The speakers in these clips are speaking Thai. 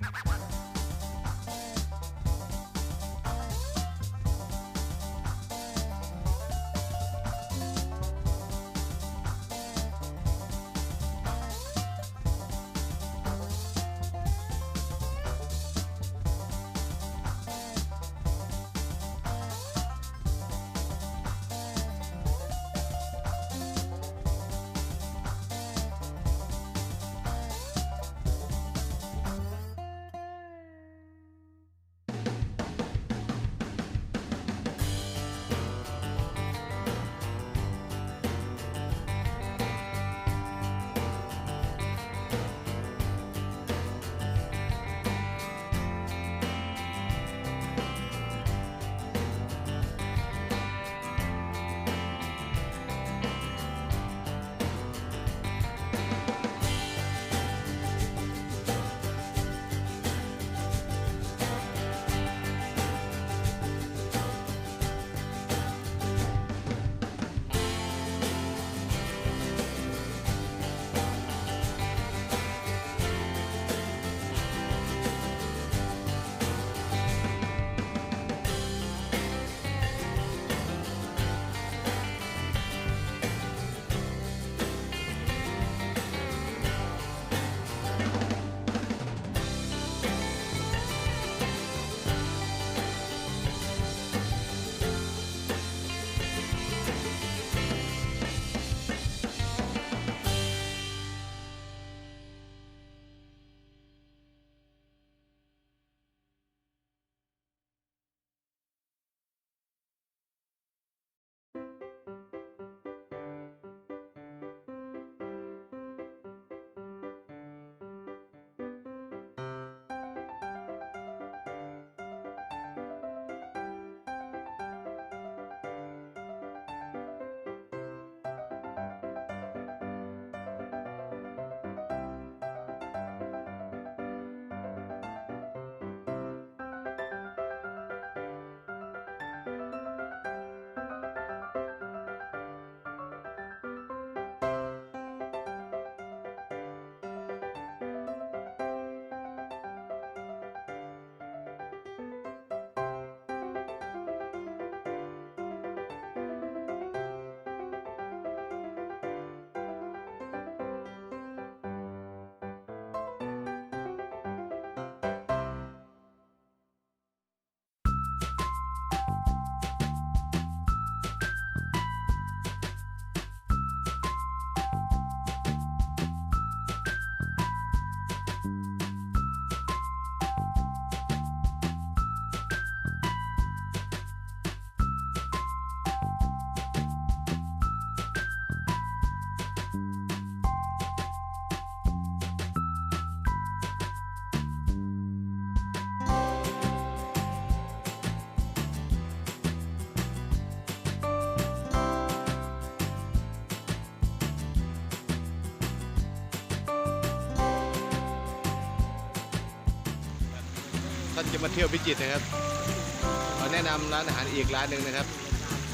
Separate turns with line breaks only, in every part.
Bye. จะมาเที่ยวพิจิตรนะครับขอแนะนำร้านอาหารอีกร้านหนึ่งนะครับ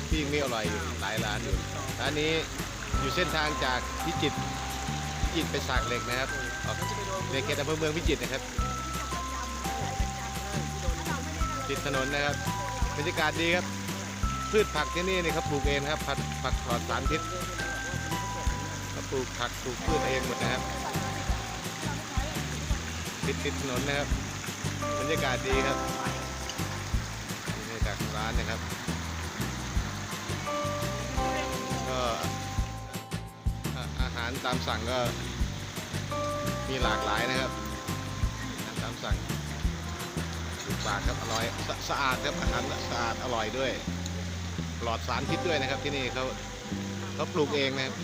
ที่มีอร่อยหลายร้านอยู่ร้านนี้อยู่เส้นทางจากพิจิตรพิจิตรไปสากเหล็กนะครับออกในเขตอำเภอเมืองพิจิตรนะครับ ติดถนนนะครับบรรยากาศดีครับ พืชผักที่นี่นี่ครับปลูกเองครับผักผักปลอดสารพิษเขาปลูกผักปลูกพืชเองหมดนะครับติดติดถนนนะครับ บรรยากาศดีครับนี่จากร้านนะครับ ก็อาหารตามสั่งก็มีหลากหลายนะครับอาหารตามสั่งถูกปากครับอร่อยสะสะอาดครับอาหารสะอาดอร่อยด้วย ปลอดสารพิษด้วยนะครับที่นี่เขาเขาปลูกเองนะครับ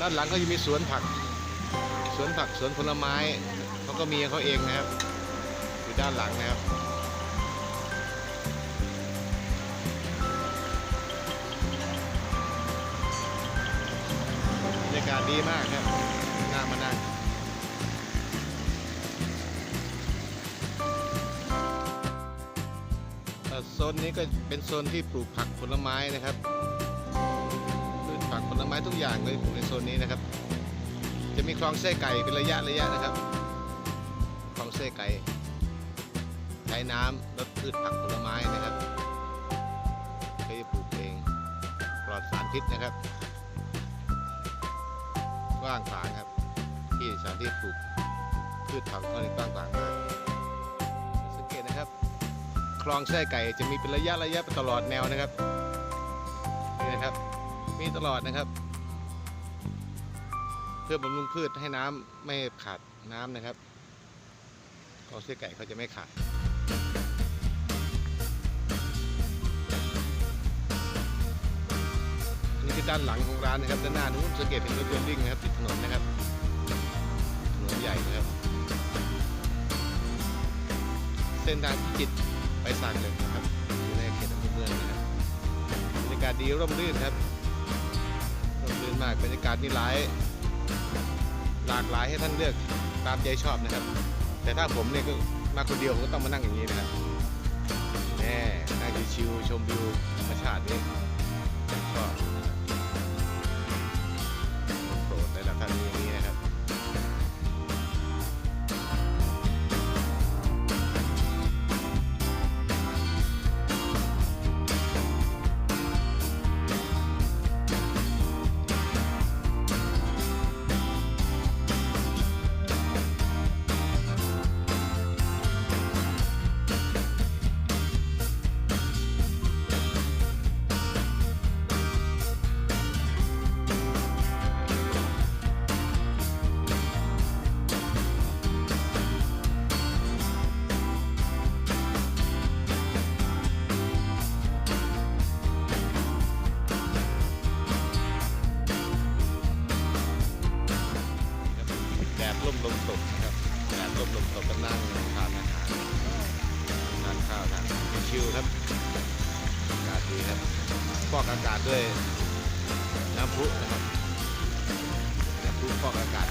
ด้านหลังก็ยังมีสวนผัก สวนผักสวนผลไม้เขาก็มีเขาเองนะครับ ด้านหลังนะครับบรรยากาศดีมากครับน่ามานั่งโซนนี้ก็เป็นโซนที่ปลูกผักผลไม้นะครับปลูกผักผลไม้ทุกอย่างเลยปลูกในโซนนี้นะครับ จะมีคลองไส้ไก่เป็นระยะระยะนะครับคลองเส้ไก่ ใช้น้ำลดพืชผักผลไม้นะครับก็จะปลูกเองปลอดสารพิษนะครับกว้างขวางครับ ที่สานที่ปลูกพืชผักก็กว้างขวางมากสังเกตนะครับ คลองไส้ไก่จะมีเป็นระยะระยะไปตลอดแนวนะครับนี่นะครับ มีตลอดนะครับ เพื่อบำรุงพืชให้น้ำไม่ขาดน้ำนะครับคลองไส้ไก่เขาจะไม่ขาด คือด้านหลังของร้านนะครับด้านหน้านู้นสังเกตเห็นรถยนต์วิ่งนะครับติดถนนนะครับถนนใหญ่นะครับ เส้นทางพิจิตรไปสั่งเลยนะครับอยู่ในเขตอำเภอเมืองนะครับบรรยากาศดีร่มรื่นครับร่มรื่นมากบรรยากาศนี่หลาย หลากหลายให้ท่านเลือกตามใจชอบนะครับ แต่ถ้าผมเนี่ยก็มาคนเดียวผมก็ต้องมานั่งอย่างนี้นะครับแน่นั่งชิวๆชมวิวธรรมชาตินี้ก็โป ตกนะครับแดดร่มลมตกก็นั่งทานอาหารทานข้าวทานชิวครับ อากาศดีครับฟอกอากาศด้วยน้ำพุนะครับน้ำพุฟอกอากาศ